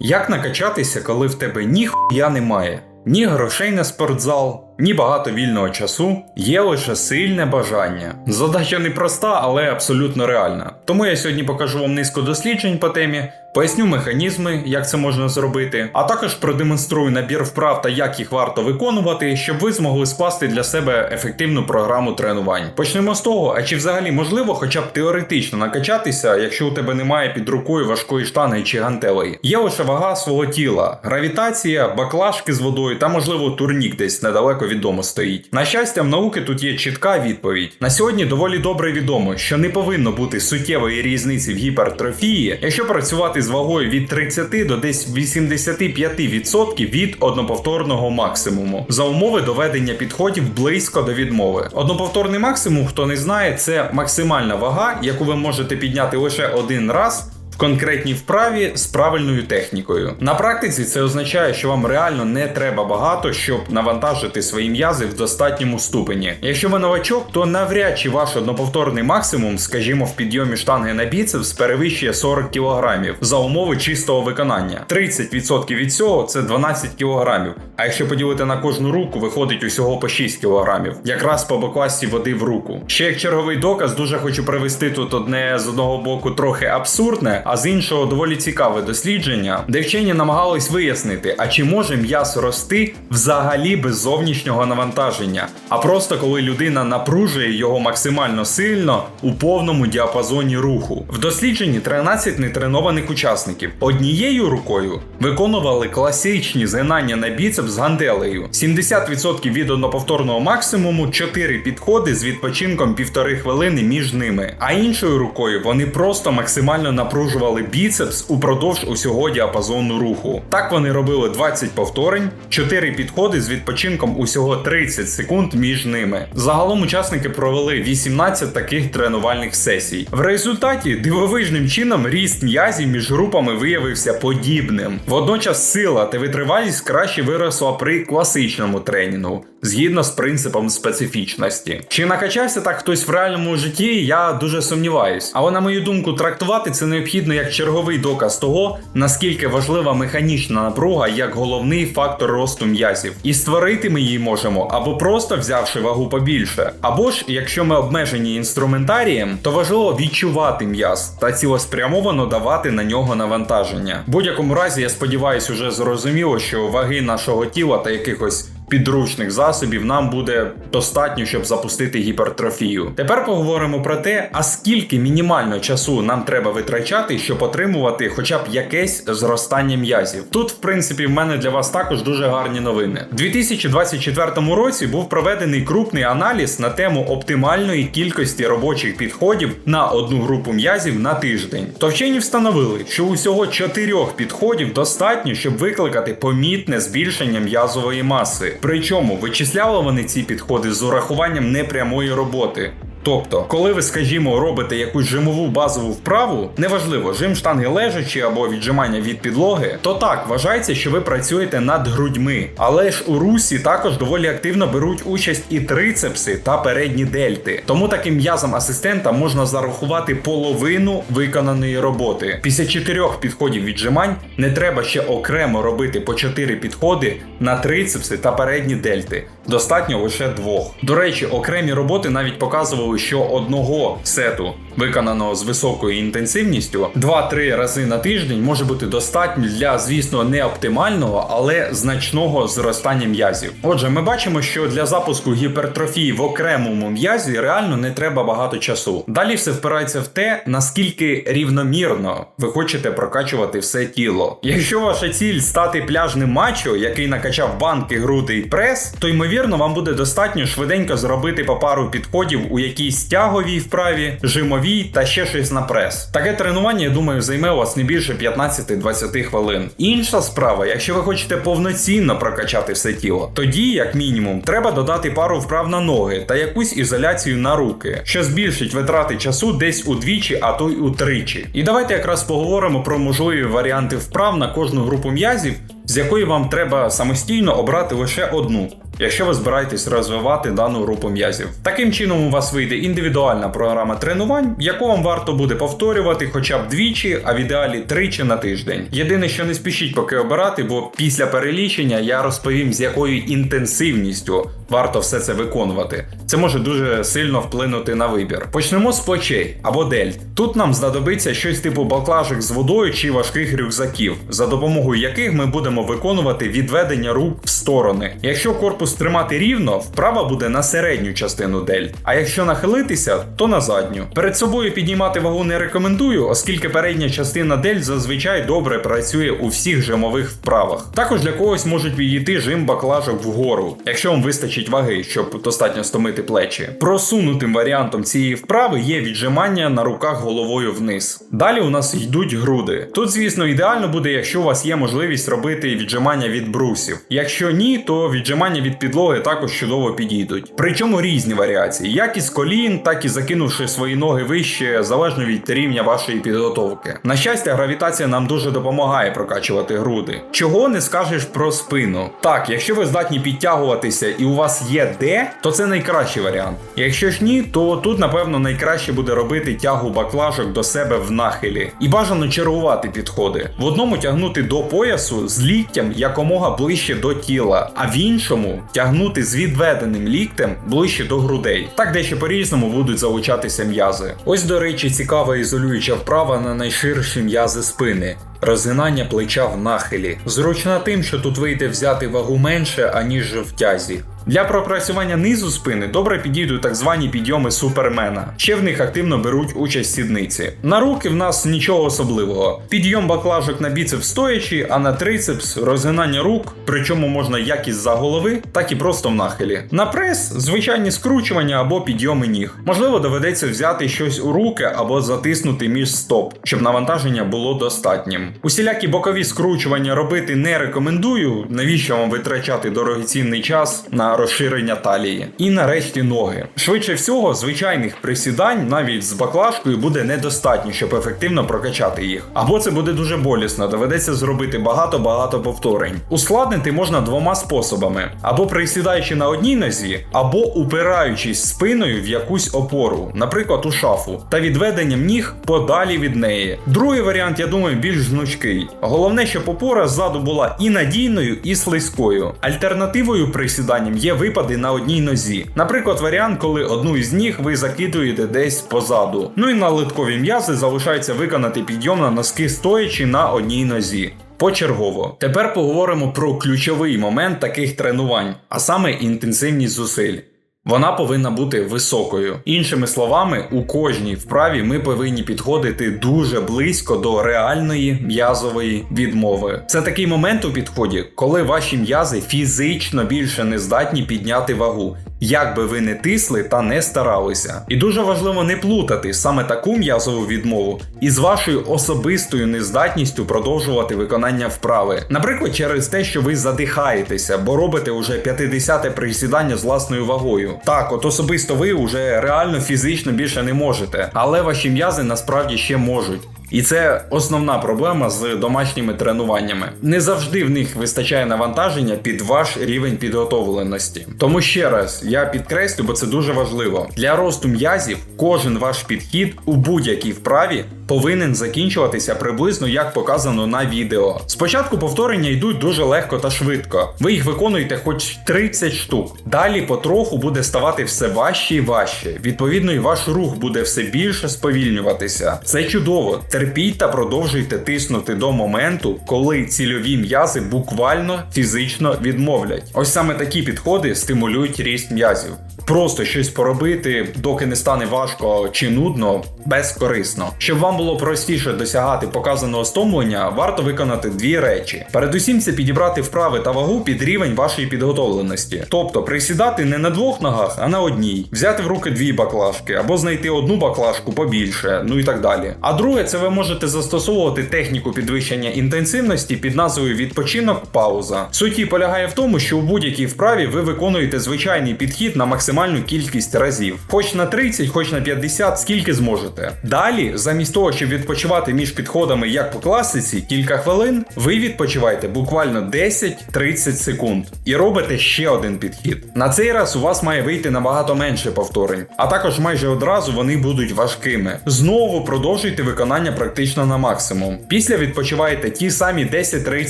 Як накачатися, коли в тебе ні хуя немає? Ні грошей на спортзал, ні багато вільного часу, є лише сильне бажання. Задача не проста, але абсолютно реальна. Тому я сьогодні покажу вам низку досліджень по темі, поясню механізми, як це можна зробити, а також продемонструю набір вправ та як їх варто виконувати, щоб ви змогли скласти для себе ефективну програму тренувань. Почнемо з того, а чи взагалі можливо хоча б теоретично накачатися, якщо у тебе немає під рукою важкої штанги чи гантелей? Є лише вага свого тіла, гравітація, баклажки з водою та, можливо, турнік десь недалеко від дому стоїть. На щастя, в науки тут є чітка відповідь. На сьогодні доволі добре відомо, що не повинно бути суттєвої різниці в гіпертрофії, якщо працювати з вагою від 30 до десь 85% від одноповторного максимуму за умови доведення підходів близько до відмови. Одноповторний максимум, хто не знає, це максимальна вага, яку ви можете підняти лише один раз. Конкретній вправі з правильною технікою. На практиці це означає, що вам реально не треба багато, щоб навантажити свої м'язи в достатньому ступені. Якщо ви новачок, то навряд чи ваш одноповторний максимум, скажімо, в підйомі штанги на біцепс перевищує 40 кг за умови чистого виконання. 30% від цього це 12 кг. А якщо поділити на кожну руку, виходить усього по 6 кг. Якраз по бакласті води в руку. Ще як черговий доказ, дуже хочу привести тут одне з одного боку трохи абсурдне, а з іншого доволі цікаве дослідження, де вчені намагались вияснити, а чи може м'яс рости взагалі без зовнішнього навантаження, а просто коли людина напружує його максимально сильно у повному діапазоні руху. В дослідженні 13 нетренованих учасників. Однією рукою виконували класичні згинання на біцепс з ганделею, 70% від одноповторного максимуму, 4 підходи з відпочинком півтори хвилини між ними, а іншою рукою вони просто максимально напружували біцепс упродовж усього діапазону руху. Так вони робили 20 повторень, 4 підходи з відпочинком усього 30 секунд між ними. Загалом учасники провели 18 таких тренувальних сесій. В результаті дивовижним чином ріст м'язів між групами виявився подібним. Водночас сила та витривалість краще виросла при класичному тренінгу. Згідно з принципом специфічності. Чи накачався так хтось в реальному житті, я дуже сумніваюсь. Але на мою думку, трактувати це необхідно як черговий доказ того, наскільки важлива механічна напруга як головний фактор росту м'язів. І створити ми її можемо або просто взявши вагу побільше. Або ж, якщо ми обмежені інструментарієм, то важливо відчувати м'яз та цілеспрямовано давати на нього навантаження. В будь-якому разі, я сподіваюся, уже зрозуміло, що ваги нашого тіла та якихось підручних засобів нам буде достатньо, щоб запустити гіпертрофію. Тепер поговоримо про те, а скільки мінімально часу нам треба витрачати, щоб отримувати хоча б якесь зростання м'язів. Тут, в принципі, в мене для вас також дуже гарні новини. У 2024 році був проведений крупний аналіз на тему оптимальної кількості робочих підходів на одну групу м'язів на тиждень. То вчені встановили, що усього чотирьох підходів достатньо, щоб викликати помітне збільшення м'язової маси. Причому вичисляли вони ці підходи з урахуванням непрямої роботи. Тобто, коли ви, скажімо, робите якусь жимову базову вправу, неважливо, жим штанги лежачі або віджимання від підлоги, то так вважається, що ви працюєте над грудьми. Але ж у русі також доволі активно беруть участь і трицепси та передні дельти. Тому таким м'язом асистента можна зарахувати половину виконаної роботи. Після чотирьох підходів віджимань не треба ще окремо робити по чотири підходи на трицепси та передні дельти. Достатньо лише двох. До речі, окремі роботи навіть показували, що одного сету, виконаного з високою інтенсивністю, 2-3 рази на тиждень може бути достатньо для, звісно, не оптимального, але значного зростання м'язів. Отже, ми бачимо, що для запуску гіпертрофії в окремому м'язі реально не треба багато часу. Далі все впирається в те, наскільки рівномірно ви хочете прокачувати все тіло. Якщо ваша ціль стати пляжним мачо, який накачав банки, груди і прес, то ймовірно вам буде достатньо швиденько зробити по пару підходів у якійсь тяговій вправі, жимовій та ще щось на прес. Таке тренування, я думаю, займе у вас не більше 15-20 хвилин. Інша справа, якщо ви хочете повноцінно прокачати все тіло, тоді, як мінімум, треба додати пару вправ на ноги та якусь ізоляцію на руки, що збільшить витрати часу десь удвічі, а то й утричі. І давайте якраз поговоримо про можливі варіанти вправ на кожну групу м'язів, з якої вам треба самостійно обрати лише одну. Якщо ви збираєтесь розвивати дану групу м'язів. Таким чином у вас вийде індивідуальна програма тренувань, яку вам варто буде повторювати хоча б двічі, а в ідеалі тричі на тиждень. Єдине, що не спішіть поки обирати, бо після перелічення я розповім, з якою інтенсивністю варто все це виконувати. Це може дуже сильно вплинути на вибір. Почнемо з плечей або дельт. Тут нам знадобиться щось типу баклажок з водою чи важких рюкзаків, за допомогою яких ми будемо виконувати відведення рук в сторони. Якщо корпус тримати рівно, вправа буде на середню частину дельт, а якщо нахилитися, то на задню. Перед собою піднімати вагу не рекомендую, оскільки передня частина дельт зазвичай добре працює у всіх жимових вправах. Також для когось можуть підійти жим баклажок вгору, якщо вам вистачить ваги, щоб достатньо стомити плечі. Просунутим варіантом цієї вправи є віджимання на руках головою вниз. Далі у нас йдуть груди. Тут, звісно, ідеально буде, якщо у вас є можливість робити віджимання від брусів. Якщо ні, то віджимання від підлоги також чудово підійдуть. Причому різні варіації, як із колін, так і закинувши свої ноги вище, залежно від рівня вашої підготовки. На щастя, гравітація нам дуже допомагає прокачувати груди. Чого не скажеш про спину? Так, якщо ви здатні підтягуватися і у вас є де, то це найкращий варіант. Якщо ж ні, то тут напевно найкраще буде робити тягу баклажок до себе в нахилі. І бажано чергувати підходи. В одному тягнути до поясу з ліктям якомога ближче до тіла, а в іншому тягнути з відведеним ліктем ближче до грудей. Так дещо по-різному будуть залучатися м'язи. Ось, до речі, цікава ізолююча вправа на найширші м'язи спини. Розгинання плеча в нахилі. Зручна тим, що тут вийде взяти вагу менше, аніж в тязі. Для пропрацювання низу спини добре підійдуть так звані підйоми супермена. Ще в них активно беруть участь сідниці. На руки в нас нічого особливого. Підйом баклажок на біцепс стоячи, а на трицепс розгинання рук, причому можна як із-за голови, так і просто в нахилі. На прес звичайні скручування або підйоми ніг. Можливо, доведеться взяти щось у руки або затиснути між стоп, щоб навантаження було достатнім. Усілякі бокові скручування робити не рекомендую, навіщо вам витрачати дорогоцінний час на розширення талії. І нарешті ноги. Швидше всього, звичайних присідань навіть з баклажкою буде недостатньо, щоб ефективно прокачати їх. Або це буде дуже болісно, доведеться зробити багато-багато повторень. Ускладнити можна двома способами: або присідаючи на одній нозі, або упираючись спиною в якусь опору, наприклад, у шафу, та відведенням ніг подалі від неї. Другий варіант, я думаю, більш гнучкий. Головне, щоб опора ззаду була і надійною, і слизькою. Альтернативою присіданням є випади на одній нозі. Наприклад, варіант, коли одну із ніг ви закидуєте десь позаду. Ну і на литкові м'язи залишається виконати підйом на носки стоячи на одній нозі. Почергово. Тепер поговоримо про ключовий момент таких тренувань, а саме інтенсивність зусиль. Вона повинна бути високою. Іншими словами, у кожній вправі ми повинні підходити дуже близько до реальної м'язової відмови. Це такий момент у підході, коли ваші м'язи фізично більше не здатні підняти вагу. Як би ви не тисли та не старалися. І дуже важливо не плутати саме таку м'язову відмову із вашою особистою нездатністю продовжувати виконання вправи. Наприклад, через те, що ви задихаєтеся, бо робите уже 50-те присідання з власною вагою. Так, от особисто ви вже реально фізично більше не можете, але ваші м'язи насправді ще можуть. І це основна проблема з домашніми тренуваннями. Не завжди в них вистачає навантаження під ваш рівень підготовленості. Тому ще раз я підкреслю, бо це дуже важливо. Для росту м'язів кожен ваш підхід у будь-якій вправі повинен закінчуватися приблизно як показано на відео. Спочатку повторення йдуть дуже легко та швидко. Ви їх виконуєте хоч 30 штук. Далі потроху буде ставати все важче і важче. Відповідно, і ваш рух буде все більше сповільнюватися. Це чудово. Терпіть та продовжуйте тиснути до моменту, коли цільові м'язи буквально фізично відмовлять. Ось саме такі підходи стимулюють ріст м'язів. Просто щось поробити, доки не стане важко чи нудно, безкорисно. Щоб вам було простіше досягати показаного стомлення, варто виконати дві речі. Передусім, це підібрати вправи та вагу під рівень вашої підготовленості. Тобто присідати не на двох ногах, а на одній, взяти в руки дві баклажки, або знайти одну баклажку побільше, ну і так далі. А друге, це ви можете застосовувати техніку підвищення інтенсивності під назвою відпочинок пауза. Суть її полягає в тому, що у будь-якій вправі ви виконуєте звичайний підхід на максимальну кількість разів. Хоч на 30, хоч на 50, скільки зможете. Далі, замість того, щоб відпочивати між підходами як по класиці, кілька хвилин, ви відпочиваєте буквально 10-30 секунд і робите ще один підхід. На цей раз у вас має вийти набагато менше повторень, а також майже одразу вони будуть важкими. Знову продовжуйте виконання практично на максимум. Після відпочиваєте ті самі 10-30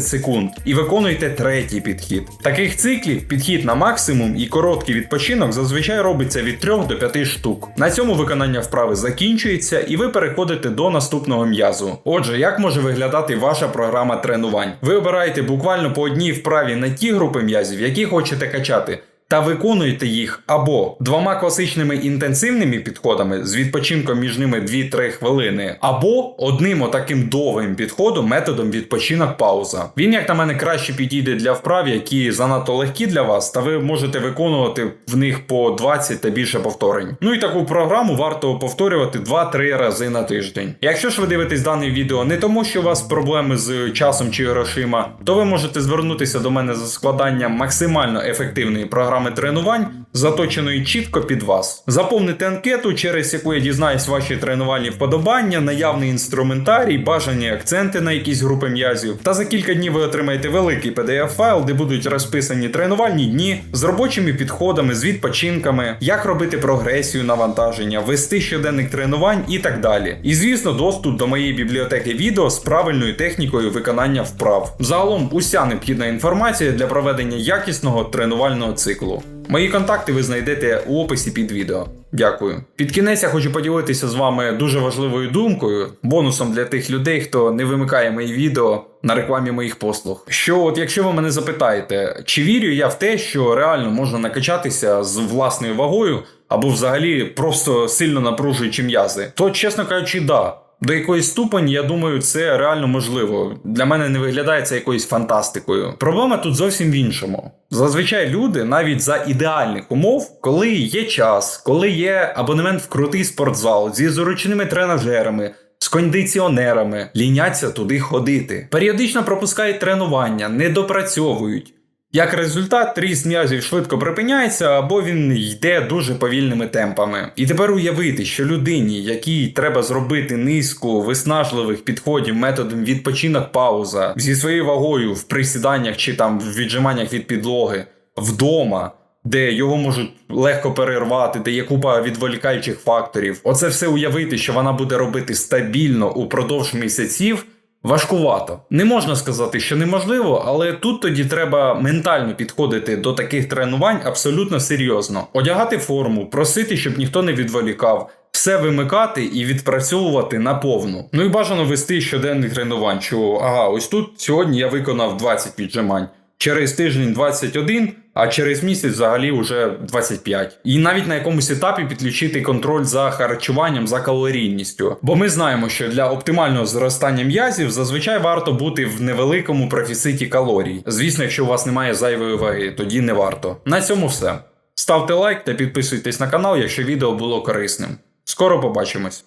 секунд і виконуйте третій підхід. Таких циклів підхід на максимум і короткий відпочинок зазвичай робиться від 3 до 5 штук. На цьому виконання вправи закінчується, і ви переходите до наступного м'язу. Отже, як може виглядати ваша програма тренувань? Ви обираєте буквально по одній вправі на ті групи м'язів, які хочете качати. Та виконуєте їх або двома класичними інтенсивними підходами з відпочинком між ними 2-3 хвилини, або одним отаким довгим підходом методом відпочинок пауза. Він, як на мене, краще підійде для вправ, які занадто легкі для вас, та ви можете виконувати в них по 20 та більше повторень. Ну і таку програму варто повторювати 2-3 рази на тиждень. Якщо ж ви дивитесь дане відео не тому, що у вас проблеми з часом чи грошима, то ви можете звернутися до мене за складанням максимально ефективної програми тренувань, заточеної чітко під вас. Заповнити анкету, через яку я дізнаюсь ваші тренувальні вподобання, наявний інструментарій, бажані акценти на якісь групи м'язів. Та за кілька днів ви отримаєте великий pdf файл, де будуть розписані тренувальні дні з робочими підходами, з відпочинками, як робити прогресію навантаження, вести щоденник тренувань і так далі. І звісно, доступ до моєї бібліотеки відео з правильною технікою виконання вправ. Загалом уся необхідна інформація для проведення якісного тренувального циклу. Мої контакти ви знайдете у описі під відео. Дякую. Під кінець я хочу поділитися з вами дуже важливою думкою, бонусом для тих людей, хто не вимикає мої відео на рекламі моїх послуг. Що, от якщо ви мене запитаєте, чи вірю я в те, що реально можна накачатися з власною вагою, або взагалі просто сильно напружуючи м'язи, то чесно кажучи, да. До якоїсь ступені, я думаю, це реально можливо. Для мене не виглядає це якоюсь фантастикою. Проблема тут зовсім в іншому. Зазвичай люди, навіть за ідеальних умов, коли є час, коли є абонемент в крутий спортзал зі зручними тренажерами. З кондиціонерами ліняться туди ходити. Періодично пропускають тренування, не допрацьовують. Як результат, ріст м'язів швидко припиняється, або він йде дуже повільними темпами. І тепер уявити, що людині, якій треба зробити низку виснажливих підходів методом відпочинок пауза зі своєю вагою в присіданнях чи там в віджиманнях від підлоги вдома. Де його можуть легко перервати, де є купа відволікаючих факторів. Оце все уявити, що вона буде робити стабільно упродовж місяців. Важкувато. Не можна сказати, що неможливо, але тут тоді треба ментально підходити до таких тренувань абсолютно серйозно. Одягати форму, просити, щоб ніхто не відволікав, все вимикати і відпрацьовувати наповну. Ну і бажано вести щоденних тренувань. Що ага, ось тут сьогодні я виконав 20 віджимань. Через тиждень 21, а через місяць взагалі вже 25. І навіть на якомусь етапі підключити контроль за харчуванням, за калорійністю. Бо ми знаємо, що для оптимального зростання м'язів зазвичай варто бути в невеликому профіциті калорій. Звісно, якщо у вас немає зайвої ваги, тоді не варто. На цьому все. Ставте лайк та підписуйтесь на канал, якщо відео було корисним. Скоро побачимось.